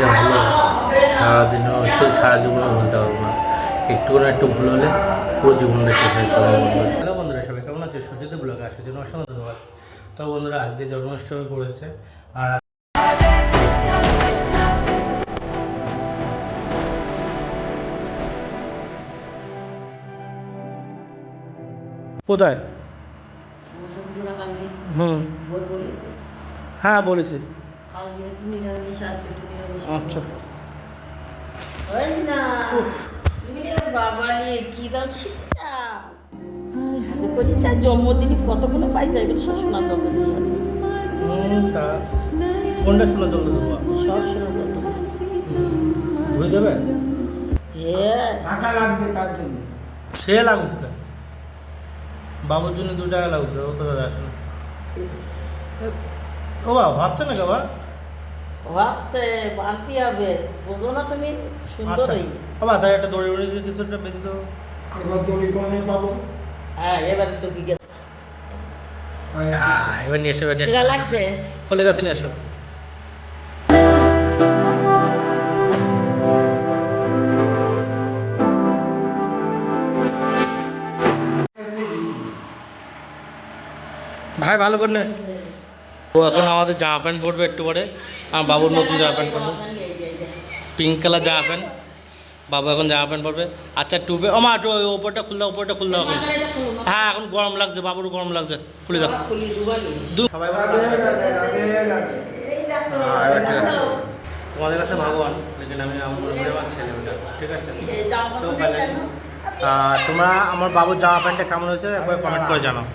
যা সারাদিনও হচ্ছে সারা জীবনে বলতে পারব না। একটু না একটু ভুল হলে পুরো জীবনটা শেষ হয়ে যাবে। হ্যালো বন্ধুরা সবাই কেমন আছে? সুজিত ব্লগে আসার জন্য অসংখ্য ধন্যবাদ। তো বন্ধুরা আজকে জন্মাষ্টমী পড়েছে আর কোথায়? হুম। হ্যাঁ বলেছি। আচ্ছা। জন্মদিনে কতগুলো পয়সা এগুলো সব সোনার যন্ত্র দিয়ে হবে। হুম, তা। কোনটা শোনা চলতে সব সোনার যন্ত্র যাবে? টাকা লাগবে তার জন্য। সে লাগুক? বাবুর জন্য দু টাকা লাগুক? ও তো দাদা আসলে। ও বাবা হচ্ছে না বাবা ভাবছে বাড়তি হবে। বোঝো না তুমি আচ্ছা। সুন্দরই বাবা তার একটা দড়ি উড়ি দিয়ে কিছু একটা বেঁধে দেবো এবার দড়ি কোনে পাবো? হ্যাঁ এবার তো কি গেছে হ্যাঁ, এবার নিয়ে এসো এবার নিয়ে কেরা এসো লাগছে? ফলে গেছে নিয়ে এসো। ভাই ভালো করে। ও এখন আমাদের জামা প্যান্ট পরবে একটু পরে। আমার বাবুর নতুন জামা প্যান্ট পরবে। পিঙ্ক কালার জামা প্যান্ট। বাবু এখন জামা প্যান্ট পরবে। আচ্ছা টুপে ও মা একটু ওই ওপরটা খুলে দাও ওপরটা খুলে দাও এখন। হ্যাঁ এখন গরম লাগছে বাবুর গরম লাগছে। খুলে দাও। হ্যাঁ, এবার ঠিক আছে। তোমাদের কাছে ভগবান লেকিন আমি আমার ছেলে ঠিক আছে? তোমরা আমার বাবুর জামা প্যান্টটা কেমন হয়েছে একবার কমেন্ট করে জানাও।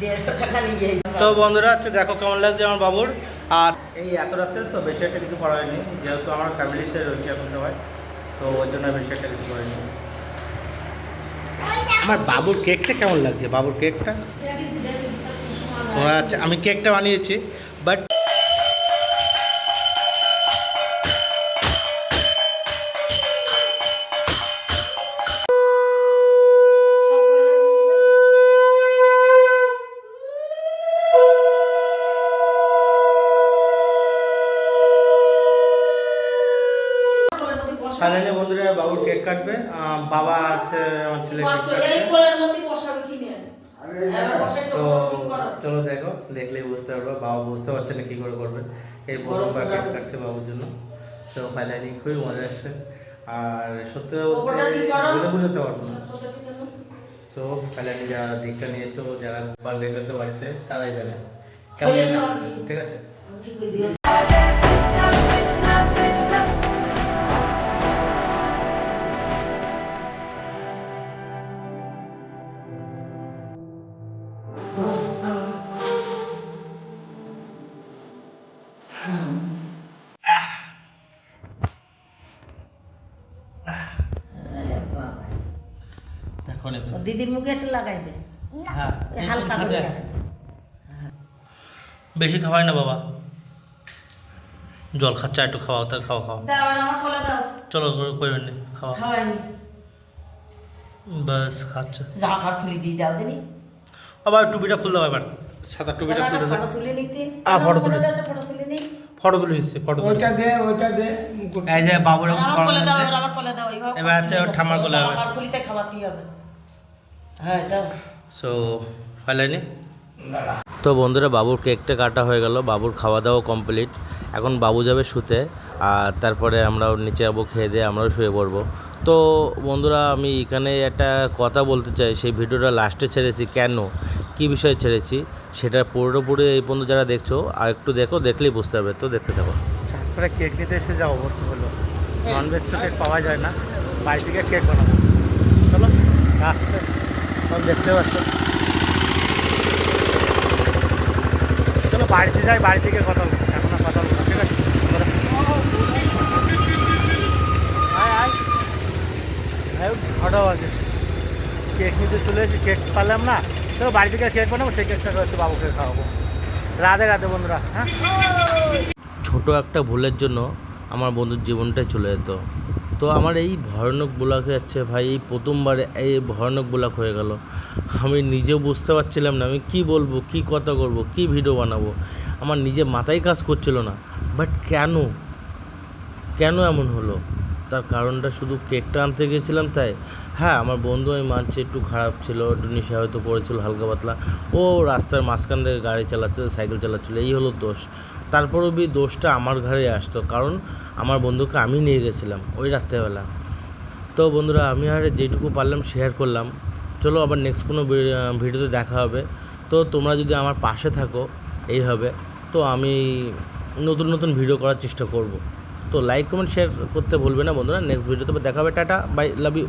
দেড়শো টাকা নিয়ে তো বন্ধুরা আচ্ছা দেখো কেমন লাগছে আমার বাবুর? আর এই এত রাত্রে তো বেশি একটা কিছু করা হয়নি যেহেতু আমার ফ্যামিলিতে রয়েছে এখন সবাই তো ওই জন্য বেশি একটা কিছু করেনি আমার বাবুর কেকটা কেমন লাগছে? বাবুর কেকটা তো আচ্ছা আমি কেকটা বানিয়েছি বাট ফাইনালি বন্ধুরা বাবুর কেক কাটবে বাবা আছে আমার ছেলে কেক কাটবে। এই কোলের মধ্যে বসাবে কিনে আরে এবার বসে একটু তো চলো দেখো দেখলেই বুঝতে পারবে বাবা বুঝতে পারছে না কী করে করবে। এই প্রথমবার কেক কাটছে বাবুর জন্য। তো ফাইনালি খুবই মজা আসছে। আর সত্যি। বলে বুঝতে পারব না। তো ফাইনালি যারা দিকটা নিয়েছো যারা বার দেখেছ পারছে তারাই জানে। কেমন? ঠিক আছে? দিদির মুখে একটু লাগাই দে। হ্যাঁ হালকা করে বেশি খাওয়াই না বাবা। জল খাচ্ছা একটু খাওয়াও তার খাওয়া খাওয়া। দাও আর আমার কোলে দাও। চলো করবেন নি খাওয়া। বাস খাচ্ছে। জামা কাপড় খুলে দিয়ে দাও দিনি আবার টুপিটা খুলতে হবে এবার। সাদা টুপিটা খুলে ফটো তুলে নিতে। আ, ফটো তুলে ফটো তুলে নি ফটো তুলে দিচ্ছি ফটো ওইটা দে ওইটা দে এই যে বাবুর আমার কোলে দাও আমার কোলে দাও। এইভাবে এবার ওর ঠাম্মার কোলে আমার খুলিতে খাওয়াতেই হবে। হ্যাঁ সো ফাইলাইনি? তো বন্ধুরা বাবুর কেকটা কাটা হয়ে গেল। বাবুর খাওয়া দাওয়া কমপ্লিট এখন বাবু যাবে শুতে আর তারপরে আমরাও নিচে যাব খেয়ে দিয়ে আমরাও শুয়ে পড়ব। তো বন্ধুরা আমি এখানে একটা কথা বলতে চাই। সেই ভিডিওটা লাস্টে ছেড়েছি। কেন? কী বিষয়ে ছেড়েছি? সেটা পুরোপুরি এই পর্যন্ত যারা দেখছ আর একটু দেখো দেখলেই বুঝতে হবে। তো দেখতে থাকো। তারপরে কেক নিতে এসে যা অবস্থা হলো। ননভেজ তো কেক পাওয়া যায় না। বাড়ি থেকে কেক বানাবো। চলো আসতে সব দেখতে পাচ্ছ। চলো বাড়িতে যাই, বাড়ি থেকে কথা বলব এখন কথা বলব ঠিক আছে? ছটা আছে। কেক নিতে চলে এসেছি, কেক পারলাম না। চলো বাড়ি থেকে কেক বানাবো, সেই কেকটা হচ্ছে বাবুকে খাওয়াবো। রাধে রাধে বন্ধুরা হ্যাঁ? ছোট একটা ভুলের জন্য আমার বন্ধুর জীবনটাই চলে যেত। তো আমার এই ভয়ানক ব্লক যাচ্ছে ভাই, এই প্রথমবারে এই ভয়ানক ব্লক হয়ে গেল। আমি নিজেও বুঝতে পারছিলাম না, আমি কি বলব, কি কথা করব কি ভিডিও বানাবো? আমার নিজে মাথায় কাজ করছিল না। বাট কেন? কেন এমন হলো? তার কারণটা শুধু কেকটা আনতে গেছিলাম তাই। হ্যাঁ আমার বন্ধু আমি মানছি একটু খারাপ ছিল একটু নেশা হয়তো পড়েছিল হালকা পাতলা। ও রাস্তার মাঝখান থেকে গাড়ি চালাচ্ছে, সাইকেল চালাচ্ছিল, এই হলো দোষ। তারপরেও বি দোষটা আমার ঘাড়ে আসতো, কারণ আমার বন্ধুকে আমি নিয়ে গেছিলাম ওই রাত্রেবেলা। তো বন্ধুরা, আমি আর যেটুকু পারলাম শেয়ার করলাম। চলো আবার নেক্সট কোনো ভিডিওতে দেখা হবে। তো তোমরা যদি আমার পাশে থাকো এইভাবে তো আমি নতুন নতুন ভিডিও করার চেষ্টা করব। তো লাইক কমেন্ট শেয়ার করতে ভুলবে না বন্ধুরা। নেক্সট ভিডিওতে দেখা হবে। Tata bye love you